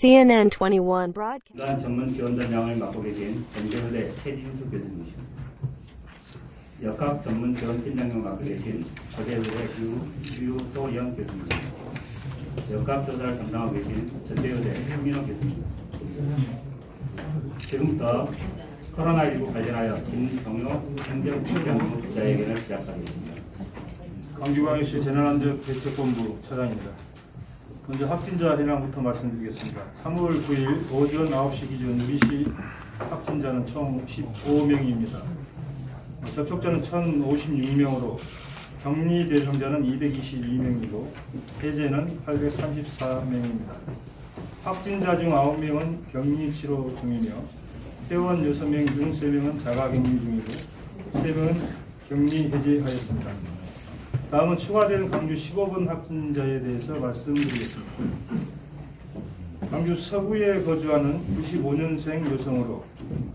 CNN 21 broadcast. 난 전문 지원단장을 맡고 계신 전대의대 최진수 교수님이십니다. 역학 전문 지원팀장을 맡고 계신 거대의대 유, 유소영 교수님입니다. 역학 조사를 담당하고 계신 전대의대 현민호 교수님입니다. 지금부터 코로나19 관련하여 김정효 행정국장 기자회견을 시작하겠습니다. 광주광역시 재난안전 대책본부 차장입니다. 먼저 확진자 현황부터 말씀드리겠습니다. 3월 9일 오전 9시 기준 우리시 확진자는 총 15명입니다. 접촉자는 1,056명으로 격리 대상자는 222명이고 해제는 834명입니다. 확진자 중 9명은 격리 치료 중이며 퇴원 6명 중 3명은 자가격리 중이고 3명은 격리 해제하였습니다. 다음은 추가된 광주 15번 확진자에 대해서 말씀드리겠습니다. 광주 서구에 거주하는 95년생 여성으로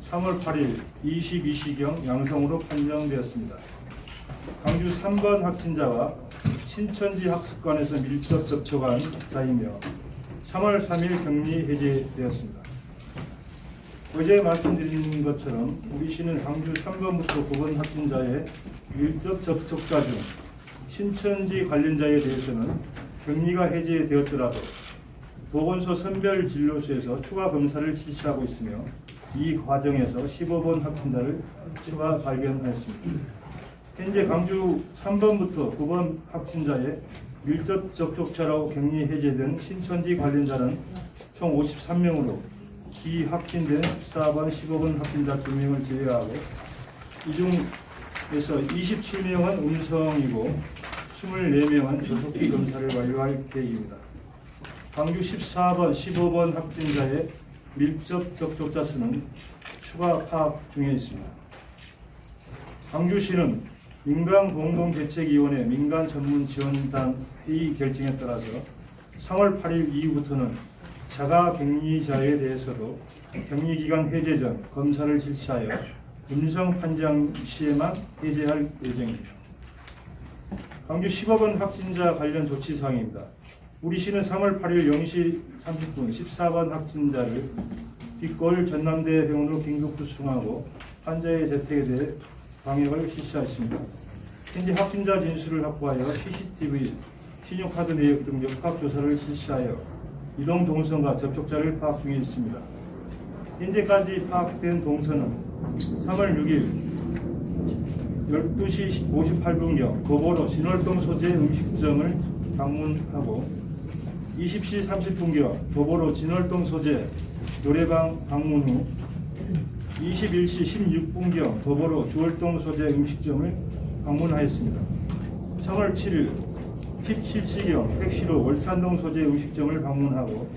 3월 8일 22시경 양성으로 판정되었습니다. 광주 3번 확진자와 신천지 학습관에서 밀접 접촉한 자이며 3월 3일 격리 해제되었습니다. 어제 말씀드린 것처럼 우리 시는 광주 3번부터 9번 확진자의 밀접 접촉자 중 신천지 관련자에 대해서는 격리가 해제되었더라도 보건소 선별 진료소에서 추가 검사를 실시하고 있으며 이 과정에서 15번 확진자를 추가 발견하였습니다. 현재 광주 3번부터 9번 확진자의 밀접 접촉자로 격리 해제된 신천지 관련자는 총 53명으로 비확진된 14번, 15번 확진자 2명을 제외하고 이중 에서 27명은 음성이고 24명은 조속히 검사를 완료할 계획입니다. 광주 14번, 15번 확진자의 밀접 접촉자 수는 추가 파악 중에 있습니다. 광주시는 민간공동대책위원회 민간전문지원단 회의 결정에 따라서 3월 8일 이후부터는 자가격리자에 대해서도 격리기간 해제 전 검사를 실시하여 음성 판정 시에만 해제할 예정입니다. 광주 15번 확진자 관련 조치 사항입니다. 우리 시는 3월 8일 0시 30분 14번 확진자를 뒷골 전남대 병원으로 긴급 후송하고 환자의 재택에 대해 방역을 실시하였습니다. 현재 확진자 진술을 확보하여 CCTV, 신용카드 내역 등 역학 조사를 실시하여 이동 동선과 접촉자를 파악 중에 있습니다. 현재까지 파악된 동선은 3월 6일 12시 58분경 도보로 신월동 소재 음식점을 방문하고 20시 30분경 도보로 진월동 소재 노래방 방문 후 21시 16분경 도보로 주월동 소재 음식점을 방문하였습니다. 3월 7일 17시경 택시로 월산동 소재 음식점을 방문하고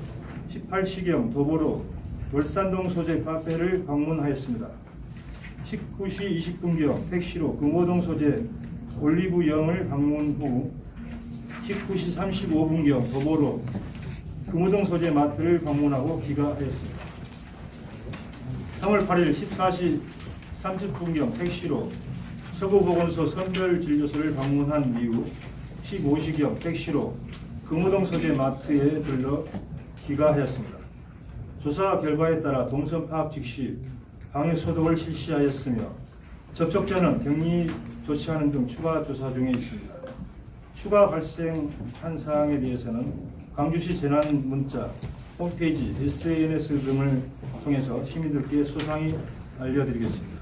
18시경 도보로 월산동 소재 카페를 방문하였습니다. 19시 20분경 택시로 금호동 소재 올리브영을 방문 후 19시 35분경 도보로 금호동 소재 마트를 방문하고 귀가하였습니다. 3월 8일 14시 30분경 택시로 서구보건소 선별진료소를 방문한 이후 15시경 택시로 금호동 소재 마트에 들러 귀가하였습니다. 조사 결과에 따라 동선 파악 즉시 방역 소독을 실시하였으며 접촉자는 격리 조치하는 등 추가 조사 중에 있습니다. 추가 발생한 사항에 대해서는 광주시 재난 문자, 홈페이지, SNS 등을 통해서 시민들께 소상히 알려드리겠습니다.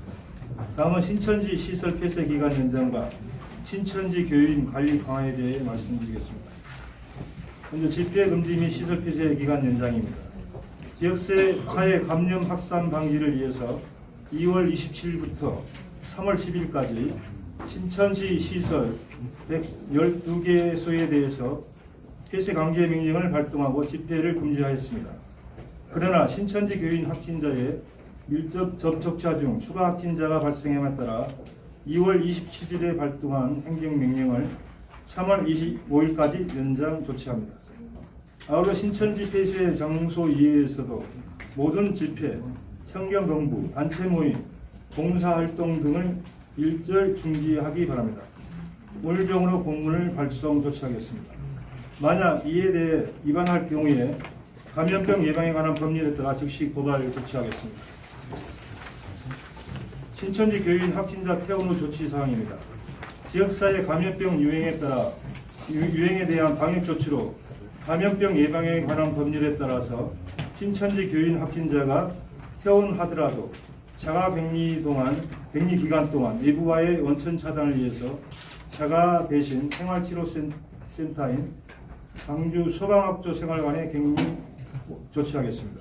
다음은 신천지 시설 폐쇄 기간 연장과 신천지 교인 관리 강화에 대해 말씀드리겠습니다. 먼저 집회 금지 및 시설 폐쇄 기간 연장입니다. 지역세 사회 감염 확산 방지를 위해서 2월 27일부터 3월 10일까지 신천시 시설 112개소에 대해서 폐쇄 강제 명령을 발동하고 집회를 금지하였습니다. 그러나 신천지 교인 확진자의 밀접 접촉자 중 추가 확진자가 발생함에 따라 2월 27일에 발동한 행정명령을 3월 25일까지 연장 조치합니다. 아울러 신천지 폐쇄 장소 이외에서도 모든 집회, 성경 공부, 단체 모임, 봉사 활동 등을 일절 중지하기 바랍니다. 오늘정으로 공문을 발송 조치하겠습니다. 만약 이에 대해 위반할 경우에 감염병 예방에 관한 법률에 따라 즉시 고발 조치하겠습니다. 신천지 교인 확진자 퇴원 후 조치 사항입니다. 지역사회 감염병 유행에 따라 유- 유행에 대한 방역 조치로 감염병 예방에 관한 법률에 따라서 신천지 교인 확진자가 퇴원하더라도 자가 격리 동안 격리 기간 동안 외부와의 원천 차단을 위해서 자가 대신 생활치료센터인 광주 소방학조 생활관에 격리 조치하겠습니다.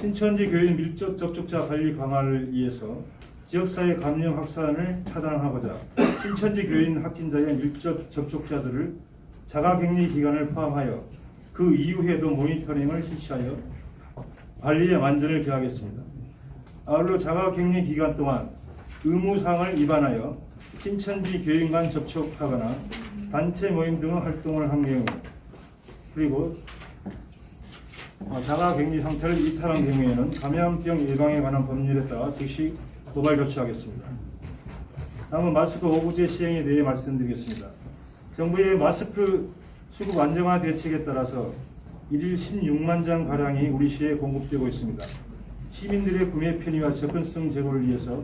신천지 교인 밀접 접촉자 관리 강화를 위해서 지역사회 감염 확산을 차단하고자 신천지 교인 확진자의 밀접 접촉자들을 자가격리 기간을 포함하여 그 이후에도 모니터링을 실시하여 관리에 완전을 기하겠습니다. 아울러 자가격리 기간 동안 의무사항을 위반하여 신천지 교인 간 접촉하거나 단체 모임 등의 활동을 한 경우 그리고 어, 자가격리 상태를 이탈한 경우에는 감염병 예방에 관한 법률에 따라 즉시 고발 조치하겠습니다. 다음은 마스크 오부제 시행에 대해 말씀드리겠습니다. 정부의 마스크 수급 안정화 대책에 따라서 일일 16만 장 가량이 우리 시에 공급되고 있습니다. 시민들의 구매 편의와 접근성 제고를 위해서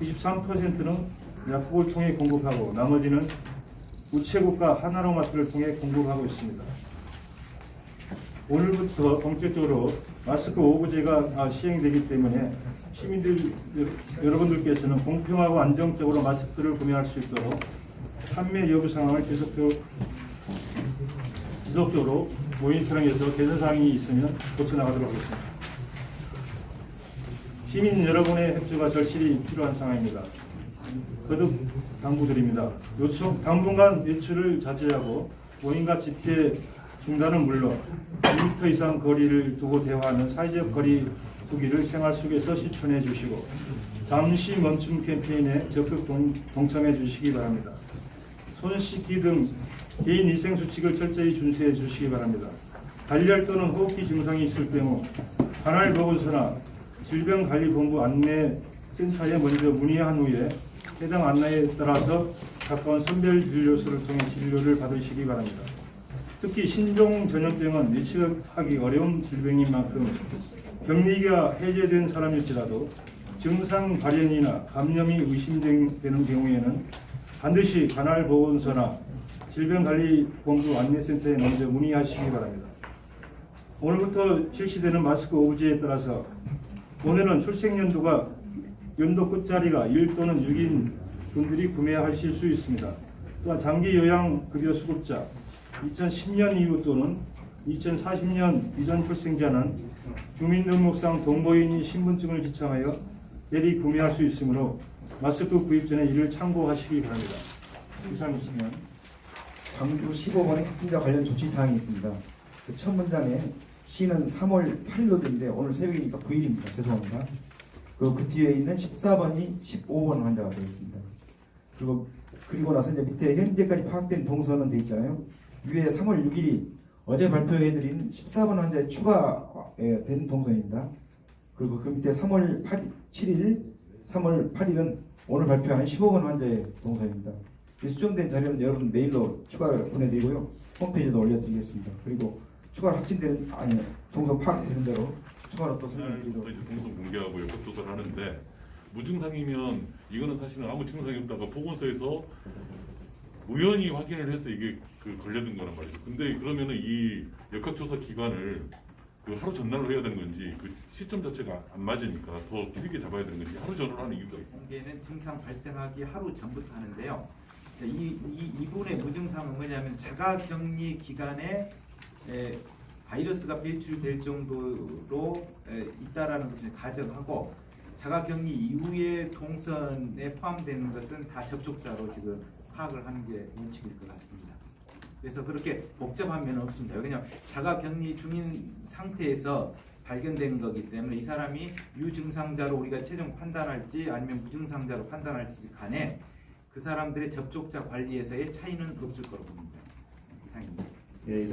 93%는 약국을 통해 공급하고 나머지는 우체국과 하나로마트를 통해 공급하고 있습니다. 오늘부터 본격적으로 마스크 오부제가 아, 시행되기 때문에 시민들 여- 여러분들께서는 공평하고 안정적으로 마스크를 구매할 수 있도록 판매 여부 상황을 지속적으로, 지속적으로 모니터링해서 개선 사항이 있으면 고쳐나가도록 하겠습니다. 시민 여러분의 협조가 절실히 필요한 상황입니다. 거듭 당부드립니다. 요청, 당분간 외출을 자제하고 모임과 집회 중단은 물론 2m 이상 거리를 두고 대화하는 사회적 거리 두기를 생활 속에서 실천해 주시고 잠시 멈춤 캠페인에 적극 동, 동참해 주시기 바랍니다. 손 씻기 등 개인 위생 수칙을 철저히 준수해 주시기 바랍니다. 발열 또는 호흡기 증상이 있을 경우 관할 보건소나 질병관리본부 안내센터에 먼저 문의한 후에 해당 안내에 따라서 가까운 선별 진료소를 통해 진료를 받으시기 바랍니다. 특히 신종 전염병은 예측하기 어려운 질병인 만큼 격리가 해제된 사람일지라도 증상 발현이나 감염이 의심되는 경우에는 반드시 관할 보건소나 질병관리본부 안내센터에 먼저 문의하시기 바랍니다. 오늘부터 실시되는 마스크 오브제에 따라서 오늘은 출생연도가 연도 끝자리가 1 또는 6인 분들이 구매하실 수 있습니다. 또한 장기 요양급여 수급자 2010년 이후 또는 2040년 이전 출생자는 주민등록상 동거인이 신분증을 지참하여 대리 구매할 수 있으므로 마스크 구입 전에 이를 참고하시기 바랍니다. 이상이시면 광주 15번의 확진자 관련 조치 사항이 있습니다. 그 첫 문장에 시는 3월 8일로 되는데 오늘 새벽이니까 9일입니다. 죄송합니다. 그, 그 뒤에 있는 14번이 15번 환자가 되어 있습니다. 그리고 그리고 나서 이제 밑에 현재까지 파악된 동선은 돼 있잖아요. 위에 3월 6일이 어제 발표해드린 14번 환자의 추가된 동선입니다. 그리고 그 밑에 3월 8, 7일, 3월 8일은 오늘 발표하는 15번 환자의 동선입니다. 이 수정된 자료는 여러분 메일로 추가 보내드리고요. 홈페이지도 올려드리겠습니다. 그리고 추가 확진되는 아니 동선 파악되는 대로 추가로 또또 설명드리도록 이제 동선 공개하고 역학 조사를 하는데 무증상이면 이거는 사실은 아무 증상이 없다가 보건소에서 우연히 확인을 해서 이게 그 걸려든 거란 말이죠. 근데 그러면은 이 역학 조사 기간을 그 하루 전날로 해야 되는 건지 그 시점 자체가 안 맞으니까 더 길게 잡아야 되는 건지 하루 전으로 하는 이유가 있어요. 공개는 증상 발생하기 하루 전부터 하는데요. 이, 이 이분의 무증상은 뭐냐면 자가격리 기간에 에, 바이러스가 배출될 정도로 에, 있다라는 것을 가정하고 자가격리 이후에 동선에 포함되는 것은 다 접촉자로 지금 파악을 하는 게 원칙일 것 같습니다. 그래서 그렇게 복잡한 면은 없습니다. 왜냐하면 자가격리 중인 상태에서 발견된 거기 때문에 이 사람이 유증상자로 우리가 최종 판단할지 아니면 무증상자로 판단할지 간에 그 사람들의 접촉자 관리에서의 차이는 없을 거로 봅니다. 이상입니다. 예,